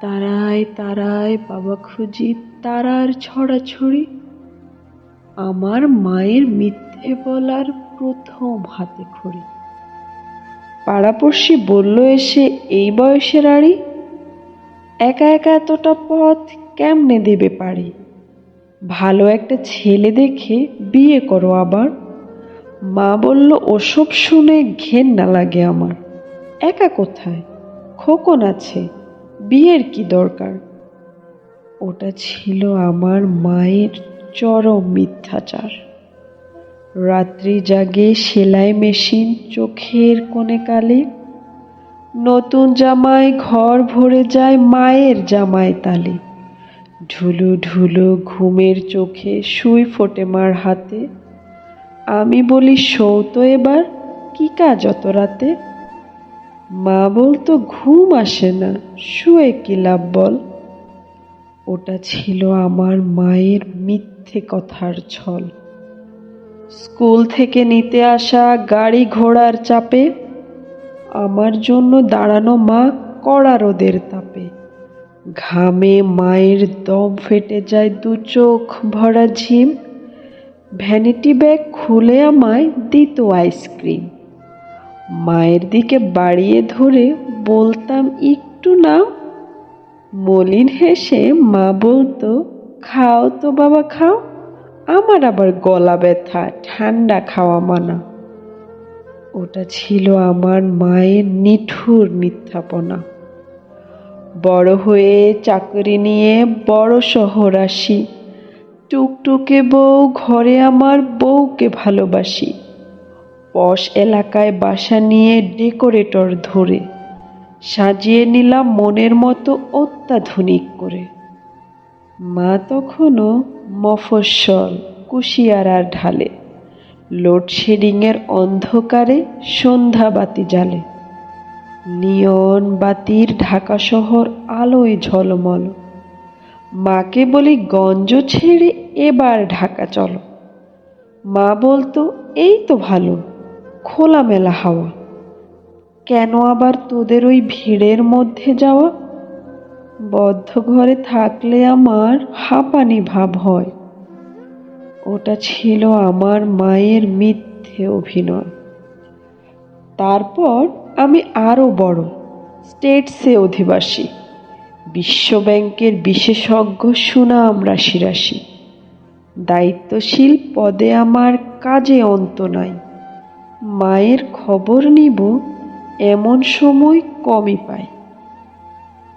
তারায় তারায় বাবা খুঁজি তারার ছড়াছড়ি। আমার মায়ের মিথ্যে বলার প্রথম হাতে খড়ি। পাড়াপড়শি বলল, এসে এই বয়সের আড়ি? একা একা এতটা পথ কেমনে দেবে পারি ভালো একটা ছেলে দেখে বিয়ে করো আবার। মা বলল, ওসব শুনে ঘেন্না লাগে আমার। একা কোথায়? খোকন আছে। বিয়ের কি দরকার? ওটা ছিল আমার মায়ের চরম মিথ্যাচার। রাত্রি জাগে সেলাই মেশিন চোখের কোণে কালে। নতুন জামায় ঘর ভরে যায় মায়ের জামায় তালে। ঢুলু ঢুলু ঘুমের চোখে শুই ফোটে মার হাতে। আমি বলি সৌ তো এবার, কি কাজ অত রাতে? মা বলতো, ঘুম আসে না, শুয়ে কি লাভ বল? ওটা ছিল আমার মায়ের মিথ্যে কথার ছল। স্কুল থেকে নিতে আসা গাড়ি ঘোড়ার চাপে, আমার জন্য দাঁড়ানো মা কড়া রোদের তাপে। ঘামে মায়ের দম ফেটে যায় দু চোখ ভরা ঝিম, ভ্যানিটি ব্যাগ খুলে আমায় দিত আইসক্রিম। মায়ের দিকে বাড়িয়ে ধরে বলতাম, একটু নাও। মলিন হেসে মা বলতো, খাও তো বাবা, খাও। আমার আবার গলা ব্যথা, ঠান্ডা খাওয়া মানা। ওটা ছিল আমার মায়ের নিঠুর মিথ্যাপনা। বড় হয়ে চাকরি নিয়ে বড় শহর আসি টুকটুকে বউ, ঘরে আমার বউকে ভালোবাসি। পশ এলাকায় বাসা নিয়ে ডেকোরেটর ধরে। সাজিয়ে নিলাম মনের মতো অত্যাধুনিক করে। মা তখনও মফস্বল, কুশিয়ারার ঢালে। লোডশেডিংয়ের অন্ধকারে সন্ধ্যা বাতি জ্বালে। নিয়ন বাতির ঢাকা শহর আলোয় ঝলমল। মাকে বলি, গঞ্জ ছেড়ে এবার ঢাকা চলো। মা বলতো, এই তো ভালো। খোলামেলা হাওয়া। কেন আবার তোদের ওই ভিড়ের মধ্যে যাওয়া? বদ্ধ ঘরে থাকলে আমার হাঁপানি ভাব হয়। ওটা ছিল আমার মায়ের মিথ্যে অভিনয়। তারপর আমি আরও বড়, স্টেটসে অধিবাসী। বিশ্ব ব্যাংকের বিশেষজ্ঞ সুনাম রাশি রাশি দায়িত্বশীল পদে আমার কাজে অন্ত নাই। মায়ের খবর নিব, এমন সময় কমই পাই।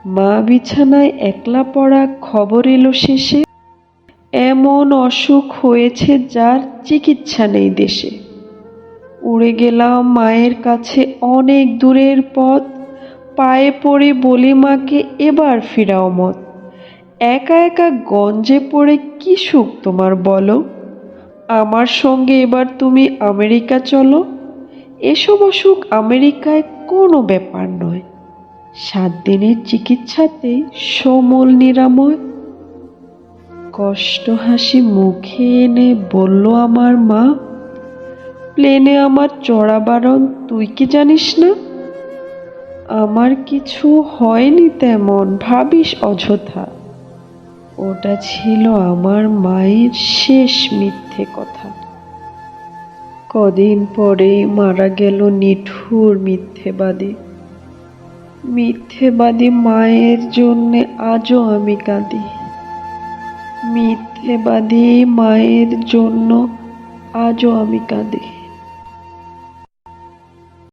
মা বিছানায় একলা পড়া খবর এলো শেষে, এমন অসুখ হয়েছে যার চিকিৎসা নেই দেশে। উড়ে গেলাম মায়ের কাছে অনেক দূরের পথ, পায়ে পড়ে বলি মাকে, এবার ফিরাও মত একা একা গঞ্জে পড়ে কি সুখ তোমার বলো? আমার সঙ্গে এবার তুমি আমেরিকা চলো। এসব অসুখ আমেরিকায় কোনো ব্যাপার নয়। সাত দিনের চিকিৎসাতে সমূল নিরাময়। কষ্ট হাসি মুখে এনে বলল আমার মা, প্লেনে আমার চড়া বারণ, তুই কি জানিস না? আমার কিছু হয়নি তেমন, ভাবিস অযথা। ওটা ছিল আমার মায়ের শেষ মিথ্যে কথা। কদিন পরেই মারা গেল নিঠুর মিথ্যেবাদী। মিথ্যেবাদী মায়ের জন্যে আজও আমি কাঁদি। মিথ্যেবাদী মায়ের জন্য আজও আমি কাঁদি।